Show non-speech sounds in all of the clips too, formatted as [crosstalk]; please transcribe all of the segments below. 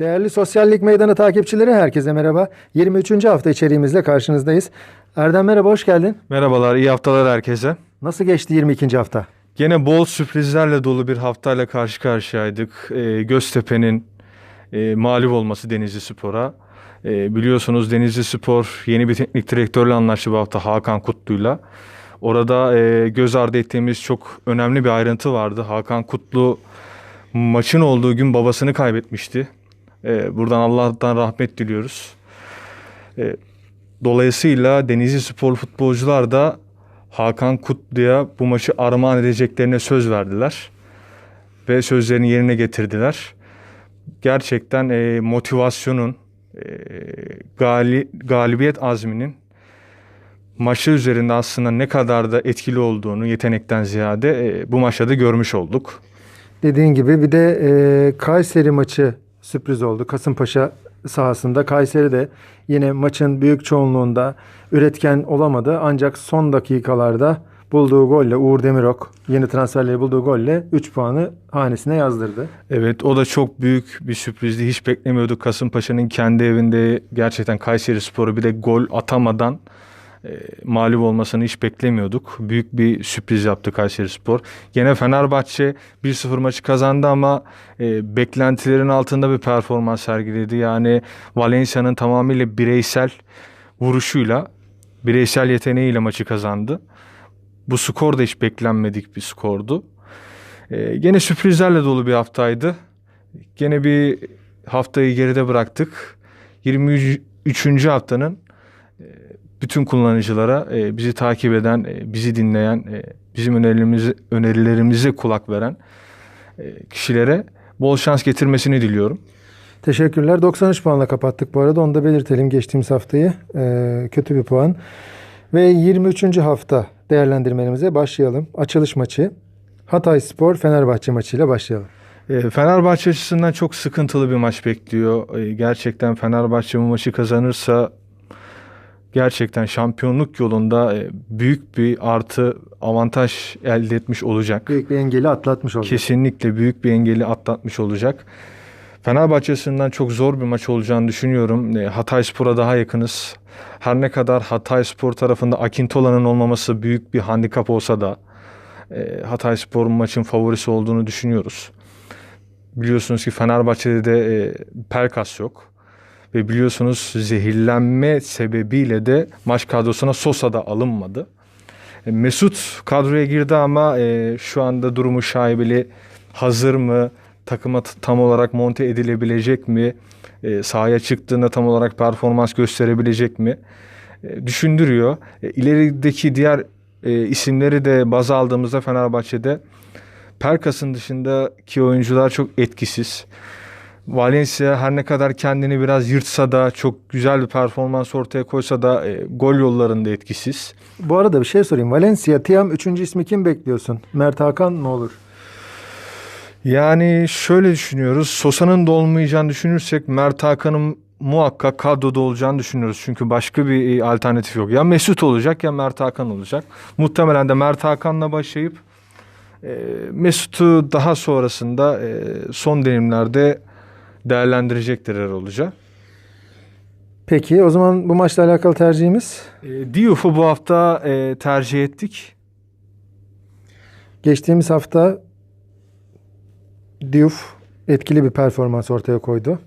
Değerli Sosyallik Meydanı takipçileri herkese merhaba. 23. hafta içeriğimizle karşınızdayız. Erdem merhaba hoş geldin. Merhabalar, iyi haftalar herkese. Nasıl geçti 22. hafta? Gene bol sürprizlerle dolu bir haftayla karşı karşıyaydık. Ee, Göztepe'nin e, mağlup olması Denizli Spor'a. Ee, biliyorsunuz Denizli Spor yeni bir teknik direktörle anlaştı bu hafta Hakan Kutlu'yla. Orada e, göz ardı ettiğimiz çok önemli bir ayrıntı vardı. Hakan Kutlu maçın olduğu gün babasını kaybetmişti. Ee, buradan Allah'tan rahmet diliyoruz. Ee, Dolayısıyla Denizli Spor futbolcular da Hakan Kutlu'ya bu maçı armağan edeceklerine söz verdiler. Ve sözlerini yerine getirdiler. Gerçekten e, motivasyonun, e, gali, galibiyet azminin maçı üzerinde aslında ne kadar da etkili olduğunu yetenekten ziyade e, bu maçta da görmüş olduk. Dediğin gibi bir de e, Kayseri maçı sürpriz oldu. Kasımpaşa sahasında Kayseri de yine maçın büyük çoğunluğunda üretken olamadı. Ancak son dakikalarda bulduğu golle Uğur Demirok yeni transferleri bulduğu golle 3 puanı hanesine yazdırdı. Evet o da çok büyük bir sürprizdi. Hiç beklemiyorduk Kasımpaşa'nın kendi evinde gerçekten Kayseri Sporu bir de gol atamadan e, mağlup olmasını hiç beklemiyorduk. Büyük bir sürpriz yaptı Kayseri Spor. Gene Fenerbahçe 1-0 maçı kazandı ama e, beklentilerin altında bir performans sergiledi. Yani Valencia'nın tamamıyla bireysel vuruşuyla, bireysel yeteneğiyle maçı kazandı. Bu skor da hiç beklenmedik bir skordu. E, gene sürprizlerle dolu bir haftaydı. Gene bir haftayı geride bıraktık. 23. haftanın bütün kullanıcılara, e, bizi takip eden, e, bizi dinleyen, e, bizim önerilerimize, önerilerimize kulak veren e, kişilere bol şans getirmesini diliyorum. Teşekkürler. 93 puanla kapattık bu arada. Onu da belirtelim geçtiğimiz haftayı. E, kötü bir puan. Ve 23. hafta değerlendirmelerimize başlayalım. Açılış maçı. Hatay Spor Fenerbahçe maçıyla başlayalım. E, Fenerbahçe açısından çok sıkıntılı bir maç bekliyor. E, gerçekten Fenerbahçe bu maçı kazanırsa gerçekten şampiyonluk yolunda e, büyük bir artı avantaj elde etmiş olacak. Büyük bir engeli atlatmış oldu. Kesinlikle büyük bir engeli atlatmış olacak. Fenerbahçe açısından çok zor bir maç olacağını düşünüyorum. E, Hatay Spor'a daha yakınız. Her ne kadar Hatay Spor tarafında Akintola'nın olmaması büyük bir handikap olsa da e, Hatay Spor maçın favorisi olduğunu düşünüyoruz. Biliyorsunuz ki Fenerbahçe'de de Pelkas yok. Ve biliyorsunuz zehirlenme sebebiyle de maç kadrosuna Sosa da alınmadı. E, Mesut kadroya girdi ama e, şu anda durumu şaibeli. Hazır mı? Takıma tam olarak monte edilebilecek mi? E, sahaya çıktığında tam olarak performans gösterebilecek mi? E, düşündürüyor. E, ilerideki diğer e, isimleri de baz aldığımızda Fenerbahçe'de Perkas'ın dışındaki oyuncular çok etkisiz. Valencia her ne kadar kendini biraz yırtsa da çok güzel bir performans ortaya koysa da e, gol yollarında etkisiz. Bu arada bir şey sorayım. Valencia, Tiam 3. ismi kim bekliyorsun? Mert Hakan mı olur? Yani şöyle düşünüyoruz. Sosa'nın da olmayacağını düşünürsek Mert Hakan'ın muhakkak kadroda olacağını düşünüyoruz. Çünkü başka bir e, alternatif yok. Ya Mesut olacak ya Mert Hakan olacak. Muhtemelen de Mert Hakan'la başlayıp e, Mesut'u daha sonrasında e, son deneyimlerde değerlendirecektir Erol Hoca. Peki o zaman bu maçla alakalı tercihimiz? E, Diouf'u bu hafta e, tercih ettik. Geçtiğimiz hafta Diouf etkili bir performans ortaya koydu.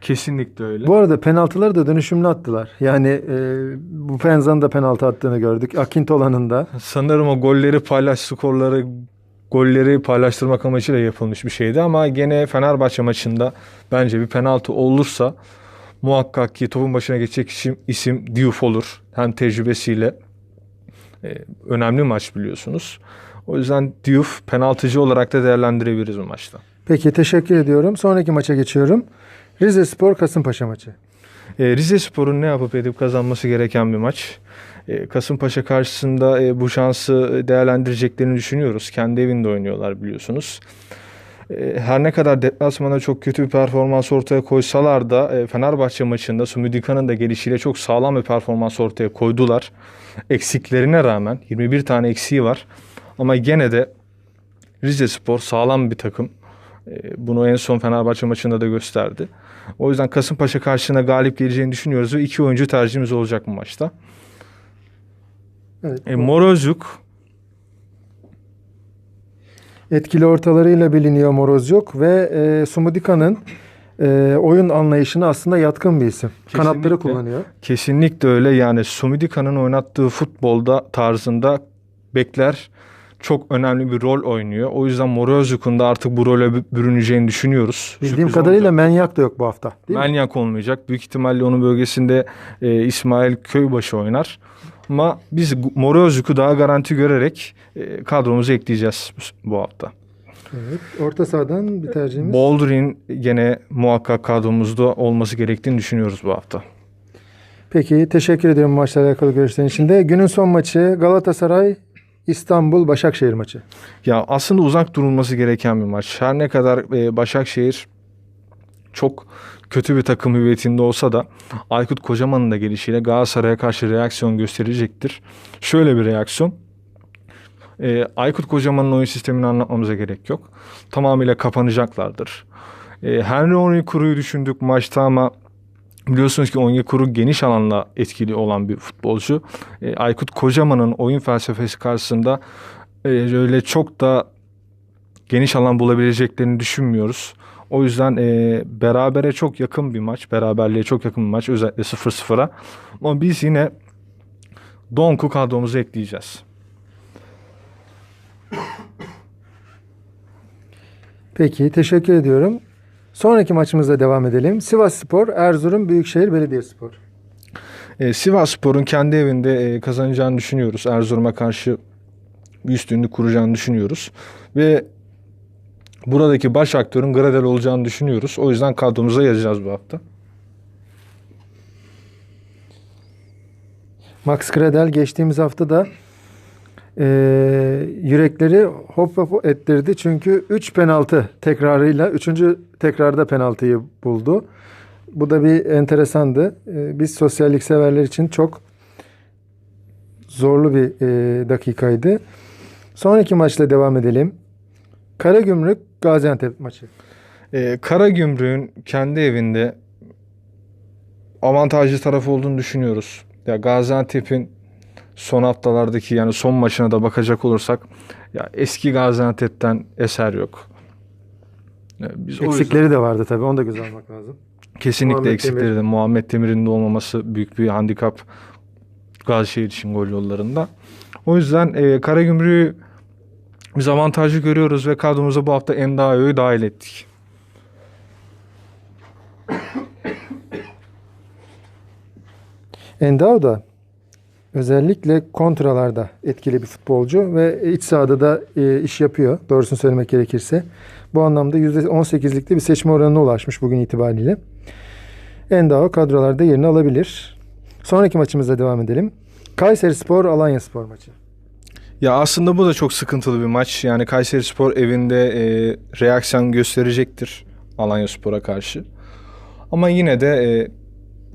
Kesinlikle öyle. Bu arada penaltıları da dönüşümlü attılar. Yani e, bu Penza'nın da penaltı attığını gördük. Akintola'nın da. Sanırım o golleri paylaş skorları golleri paylaştırmak amacıyla yapılmış bir şeydi ama gene Fenerbahçe maçında bence bir penaltı olursa muhakkak ki topun başına geçecek isim, isim Diouf olur. Hem tecrübesiyle e, önemli maç biliyorsunuz. O yüzden Diouf penaltıcı olarak da değerlendirebiliriz bu maçta. Peki teşekkür ediyorum. Sonraki maça geçiyorum. Rize Spor Kasımpaşa maçı. E, Rize Spor'un ne yapıp edip kazanması gereken bir maç. E, Kasımpaşa karşısında e, bu şansı değerlendireceklerini düşünüyoruz. Kendi evinde oynuyorlar biliyorsunuz. E, her ne kadar deplasmana çok kötü bir performans ortaya koysalar da Fenerbahçe maçında Sumudika'nın da gelişiyle çok sağlam bir performans ortaya koydular. Eksiklerine rağmen 21 tane eksiği var. Ama gene de Rize Spor sağlam bir takım. Bunu en son Fenerbahçe maçında da gösterdi. O yüzden Kasımpaşa karşısına galip geleceğini düşünüyoruz ve iki oyuncu tercihimiz olacak bu maçta. Evet. E, Morozuk Etkili ortalarıyla biliniyor Morozyuk ve e, Sumudika'nın e, oyun anlayışına aslında yatkın bir isim. Kanatları Kesinlikle. kullanıyor. Kesinlikle öyle. Yani Sumidika'nın oynattığı futbolda tarzında bekler çok önemli bir rol oynuyor. O yüzden Morozuk'un da artık bu role bü- bürüneceğini düşünüyoruz. Bildiğim Sürpriz kadarıyla olacak. Menyak da yok bu hafta. Değil mi? Manyak olmayacak. Büyük ihtimalle onun bölgesinde e, İsmail Köybaşı oynar. Ama biz Morozuk'u daha garanti görerek e, kadromuza ekleyeceğiz bu- hafta. Evet. Orta sahadan bir tercihimiz. Boldrin gene muhakkak kadromuzda olması gerektiğini düşünüyoruz bu hafta. Peki teşekkür ediyorum maçla alakalı görüşlerin için de. Günün son maçı Galatasaray İstanbul Başakşehir maçı. Ya aslında uzak durulması gereken bir maç. Her ne kadar e, Başakşehir çok kötü bir takım hüviyetinde olsa da Aykut Kocaman'ın da gelişiyle Galatasaray'a karşı reaksiyon gösterecektir. Şöyle bir reaksiyon. E, Aykut Kocaman'ın oyun sistemini anlatmamıza gerek yok. Tamamıyla kapanacaklardır. E, Henry Onyekuru'yu düşündük maçta ama biliyorsunuz ki Onyekuru geniş alanda etkili olan bir futbolcu. E, Aykut Kocaman'ın oyun felsefesi karşısında e, öyle çok da geniş alan bulabileceklerini düşünmüyoruz. O yüzden e, berabere çok yakın bir maç. Beraberliğe çok yakın bir maç. Özellikle 0-0'a. Ama biz yine Donk'u kadromuza ekleyeceğiz. Peki teşekkür ediyorum. Sonraki maçımızla devam edelim. Sivas Spor, Erzurum Büyükşehir Belediyespor. E, Sivas Spor'un kendi evinde e, kazanacağını düşünüyoruz. Erzurum'a karşı bir üstünlük kuracağını düşünüyoruz. Ve buradaki baş aktörün Gradel olacağını düşünüyoruz. O yüzden kadromuza yazacağız bu hafta. Max Gradel geçtiğimiz hafta da eee, yürekleri hop hop ettirdi. Çünkü 3 penaltı tekrarıyla 3. tekrarda penaltıyı buldu. Bu da bir enteresandı. Eee, biz sosyallik severler için çok zorlu bir eee, dakikaydı. Sonraki maçla devam edelim. Karagümrük Gaziantep maçı. E, Karagümrük'ün kendi evinde avantajlı tarafı olduğunu düşünüyoruz. Ya Gaziantep'in son haftalardaki yani son maçına da bakacak olursak ya eski Gaziantep'ten eser yok. Biz o yüzden- Eksikleri de vardı tabii. Onu da göz almak lazım. kesinlikle Muhammed eksikleri Demir. de Muhammed Demir'in de olmaması büyük bir handikap Gazişehir için gol yollarında. O yüzden e, Karagümrük'ü biz avantajlı görüyoruz ve kadromuza bu hafta Endayo'yu dahil ettik. [coughs] Endao da özellikle kontralarda etkili bir futbolcu ve iç sahada da e, iş yapıyor. Doğrusunu söylemek gerekirse. Bu anlamda %18'likte bir seçme oranına ulaşmış bugün itibariyle. Endao kadrolarda yerini alabilir. Sonraki maçımızla devam edelim. Kayseri Spor, Alanya Spor maçı. Ya aslında bu da çok sıkıntılı bir maç. Yani Kayserispor evinde e, reaksiyon gösterecektir Alanyaspor'a karşı. Ama yine de e,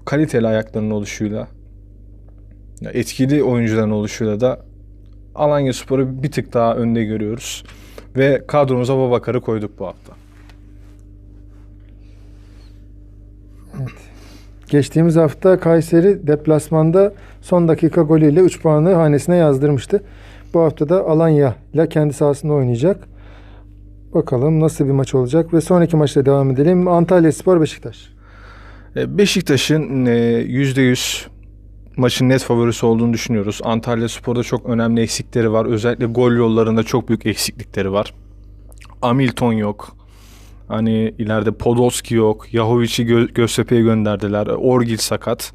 kaliteli ayaklarının oluşuyla, etkili oyuncuların oluşuyla da Alanyaspor'u bir tık daha önde görüyoruz. Ve kadromuza Babakar'ı koyduk bu hafta. Geçtiğimiz hafta Kayseri deplasmanda son dakika golüyle 3 puanı hanesine yazdırmıştı. Bu hafta da Alanya ile kendi sahasında oynayacak. Bakalım nasıl bir maç olacak ve sonraki maçla devam edelim. Antalya Spor Beşiktaş. E, Beşiktaş'ın e, %100 maçın net favorisi olduğunu düşünüyoruz. Antalya Spor'da çok önemli eksikleri var. Özellikle gol yollarında çok büyük eksiklikleri var. Hamilton yok. Hani ileride Podolski yok. Yahovic'i Gö- Göztepe'ye gönderdiler. Orgil sakat.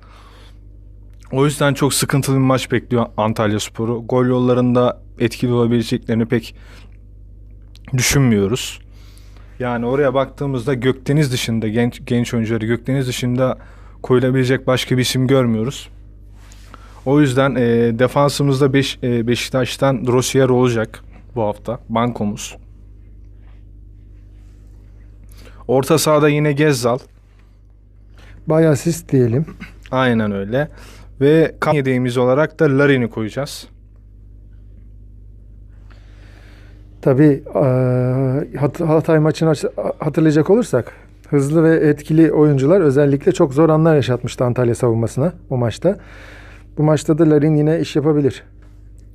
O yüzden çok sıkıntılı bir maç bekliyor Antalya Spor'u. Gol yollarında etkili olabileceklerini pek düşünmüyoruz. Yani oraya baktığımızda Gökdeniz dışında genç genç oyuncuları Gökdeniz dışında koyulabilecek başka bir isim görmüyoruz. O yüzden e, defansımızda beş, e, Beşiktaş'tan Rosier olacak bu hafta. Bankomuz. Orta sahada yine Gezzal. Bay asist diyelim. Aynen öyle. Ve kan yedeğimiz olarak da Larin'i koyacağız. Tabii Hat- Hatay maçını aç- hatırlayacak olursak hızlı ve etkili oyuncular özellikle çok zor anlar yaşatmıştı Antalya savunmasına bu maçta. Bu maçta da Larin yine iş yapabilir.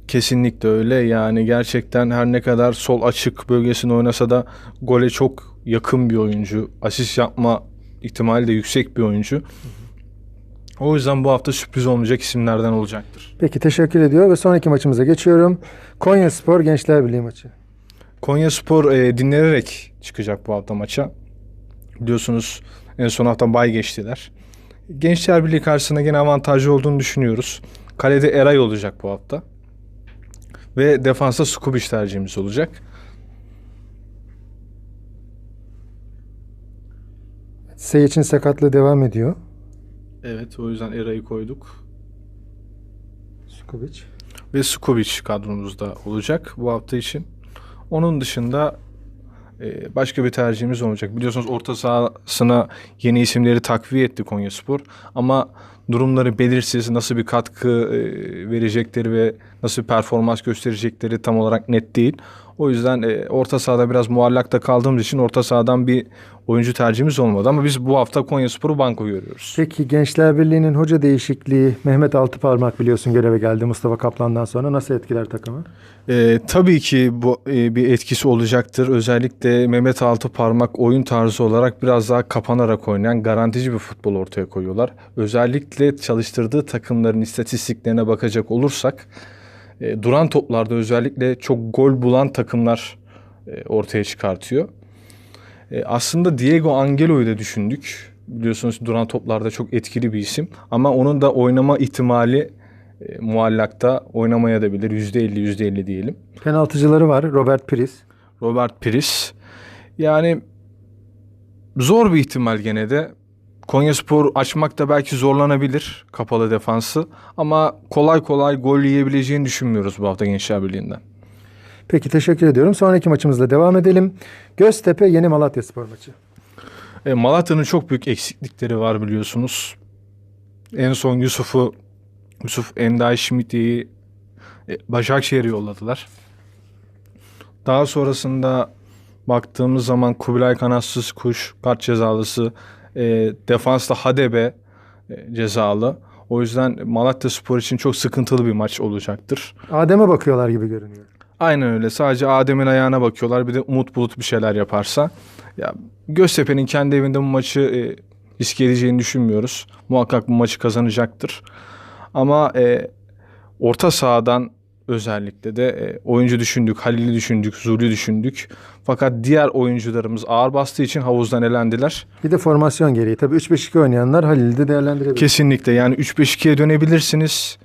Kesinlikle öyle. Yani gerçekten her ne kadar sol açık bölgesinde oynasa da gole çok yakın bir oyuncu. Asist yapma ihtimali de yüksek bir oyuncu. O yüzden bu hafta sürpriz olmayacak isimlerden olacaktır. Peki teşekkür ediyor ve sonraki maçımıza geçiyorum. Konya Spor Gençler Birliği maçı. Konya Spor e, dinlenerek çıkacak bu hafta maça. Biliyorsunuz en son hafta bay geçtiler. Gençler Birliği karşısında gene avantajlı olduğunu düşünüyoruz. Kalede Eray olacak bu hafta. Ve defansta Skubic tercihimiz olacak. Seyircinin sakatlığı devam ediyor. Evet o yüzden Eray'ı koyduk. Skubic. Ve Skubic kadromuzda olacak bu hafta için. Onun dışında e, başka bir tercihimiz olacak. Biliyorsunuz orta sahasına yeni isimleri takviye etti Konyaspor. Ama durumları belirsiz. Nasıl bir katkı e, verecekleri ve nasıl bir performans gösterecekleri tam olarak net değil. O yüzden e, orta sahada biraz muallakta kaldığımız için orta sahadan bir oyuncu tercihimiz olmadı. Ama biz bu hafta Konyaspor'u banko görüyoruz. Peki Gençler Birliği'nin hoca değişikliği Mehmet Altıparmak biliyorsun göreve geldi Mustafa Kaplan'dan sonra nasıl etkiler takımı? Ee, tabii ki bu e, bir etkisi olacaktır. Özellikle Mehmet Altıparmak oyun tarzı olarak biraz daha kapanarak oynayan garantici bir futbol ortaya koyuyorlar. Özellikle çalıştırdığı takımların istatistiklerine bakacak olursak e, duran toplarda özellikle çok gol bulan takımlar e, ortaya çıkartıyor. E, aslında Diego Angelo'yu da düşündük. Biliyorsunuz duran toplarda çok etkili bir isim. Ama onun da oynama ihtimali e, muallakta oynamaya da bilir. %50 %50 diyelim. Penaltıcıları var Robert Pires. Robert Pires. Yani zor bir ihtimal gene de. Konyaspor açmakta belki zorlanabilir kapalı defansı ama kolay kolay gol yiyebileceğini düşünmüyoruz bu hafta Gençler Birliği'nden. Peki teşekkür ediyorum. Sonraki maçımızla devam edelim. Göztepe Yeni Malatya Spor maçı. E, Malatya'nın çok büyük eksiklikleri var biliyorsunuz. En son Yusuf'u Yusuf Enday Schmidt'i e, Başakşehir'e yolladılar. Daha sonrasında baktığımız zaman Kubilay Kanatsız Kuş, kart cezalısı, e, defansta Hadebe e, cezalı. O yüzden Malatya Spor için çok sıkıntılı bir maç olacaktır. Adem'e bakıyorlar gibi görünüyor. Aynen öyle. Sadece Adem'in ayağına bakıyorlar. Bir de Umut Bulut bir şeyler yaparsa. Ya Göztepe'nin kendi evinde bu maçı e, riske edeceğini düşünmüyoruz. Muhakkak bu maçı kazanacaktır. Ama e, orta sahadan özellikle de e, oyuncu düşündük, Halil'i düşündük, Zuli düşündük. Fakat diğer oyuncularımız ağır bastığı için havuzdan elendiler. Bir de formasyon gereği. Tabii 3-5-2 oynayanlar Halil'i de değerlendirebilir. Kesinlikle yani 3-5-2'ye dönebilirsiniz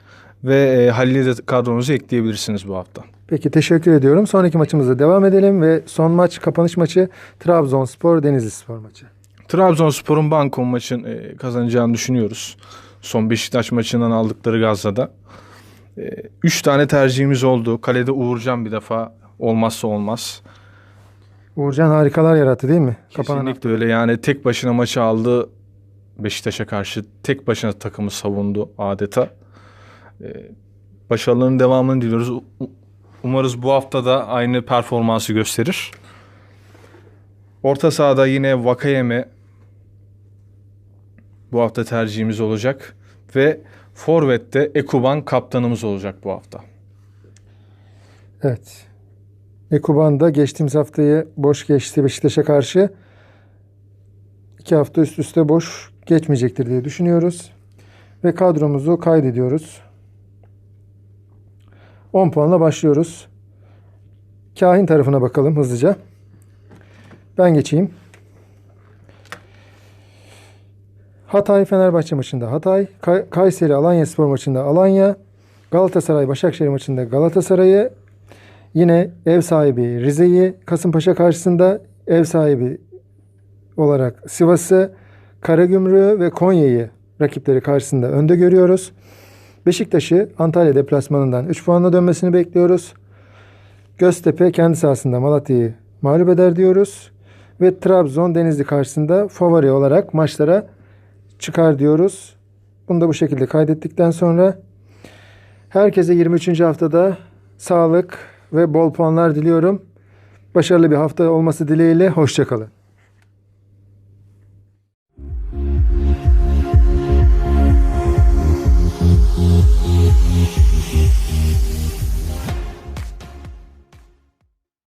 ve e, Halil'i de kadronuza ekleyebilirsiniz bu hafta. Peki teşekkür ediyorum. Sonraki maçımızla devam edelim ve son maç kapanış maçı Trabzonspor Denizli Spor maçı. Trabzonspor'un banko maçın e, kazanacağını düşünüyoruz. Son Beşiktaş maçından aldıkları gazla da. E, üç tane tercihimiz oldu. Kalede Uğurcan bir defa olmazsa olmaz. Uğurcan harikalar yarattı değil mi? Kapanan Kesinlikle öyle yani tek başına maçı aldı Beşiktaş'a karşı. Tek başına takımı savundu adeta. E, başarılarının devamını diliyoruz. Umarız bu hafta da aynı performansı gösterir. Orta sahada yine Vakayeme bu hafta tercihimiz olacak. Ve Forvet'te Ekuban kaptanımız olacak bu hafta. Evet. Ekuban da geçtiğimiz haftayı boş geçti Beşiktaş'a karşı. İki hafta üst üste boş geçmeyecektir diye düşünüyoruz. Ve kadromuzu kaydediyoruz. 10 puanla başlıyoruz. Kahin tarafına bakalım hızlıca. Ben geçeyim. Hatay Fenerbahçe maçında Hatay, Kay- Kayseri Alanya Spor maçında Alanya, Galatasaray Başakşehir maçında Galatasaray'ı, yine ev sahibi Rize'yi, Kasımpaşa karşısında ev sahibi olarak Sivas'ı, Karagümrük'ü ve Konya'yı rakipleri karşısında önde görüyoruz. Beşiktaş'ı Antalya deplasmanından 3 puanla dönmesini bekliyoruz. Göztepe kendi sahasında Malatya'yı mağlup eder diyoruz. Ve Trabzon Denizli karşısında favori olarak maçlara çıkar diyoruz. Bunu da bu şekilde kaydettikten sonra herkese 23. haftada sağlık ve bol puanlar diliyorum. Başarılı bir hafta olması dileğiyle. Hoşçakalın.